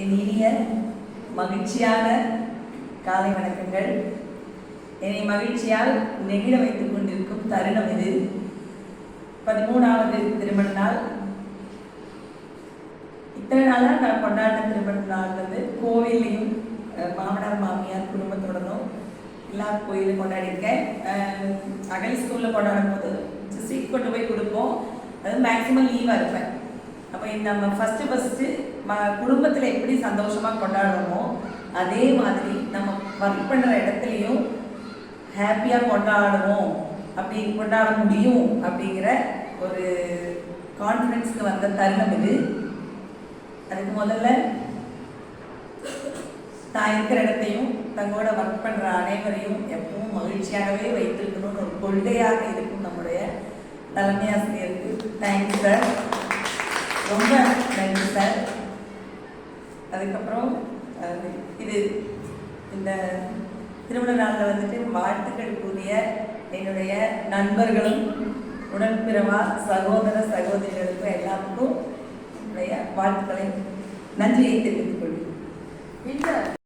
என் இனிய மகிழ்ச்சியான காலை வணக்கங்கள். என்னை மகிழ்ச்சியால் நெகிழ வைத்துக் கொண்டிருக்கும் தருணம் இது. பதிமூணாவது திருமண நாள். இத்தனை நாளாக நான் கொண்டாடின திருமண நாள் வந்து கோவில்லையும் மாமனார் மாமியார் குடும்பத்துடனும் எல்லா கோயிலும் கொண்டாடியிருக்கேன். அஹ், அகல் ஸ்கூலில் கொண்டாடும் போது சீட் கொண்டு போய் கொடுப்போம். அது மேக்ஸிமம் லீவாக இருப்பேன். நம்ம ஃபஸ்ட்டு ஃபஸ்ட்டு ம குடும்பத்தில் எப்படி சந்தோஷமாக கொண்டாடுறோமோ அதே மாதிரி நம்ம ஒர்க் பண்ணுற இடத்துலையும் ஹாப்பியாக கொண்டாடுவோம் அப்படி கொண்டாட முடியும் அப்படிங்கிற ஒரு கான்ஃபிடென்ஸ்க்கு வந்த தருணம் இது. அதுக்கு முதல்ல தான் இருக்கிற இடத்தையும் தங்களோட ஒர்க் பண்ணுற அனைவரையும் எப்பவும் மகிழ்ச்சியாகவே வைத்திருக்கணும்னு ஒரு கொள்கையாக இருக்கும் நம்முடைய தலைமை ஆசிரியருக்கு தேங்க்ஸ் சார் ரொம்ப நன்றி சார். அதுக்கப்புறம் இது இந்த திருமண நாளில் வந்துட்டு வாழ்த்துக்கள் கூறிய என்னுடைய நண்பர்களும் உடன்பிறவா சகோதர சகோதரிகளுக்கும் எல்லாத்துக்கும் என்னுடைய வாழ்த்துக்களை நன்றியை தெரிவித்துக்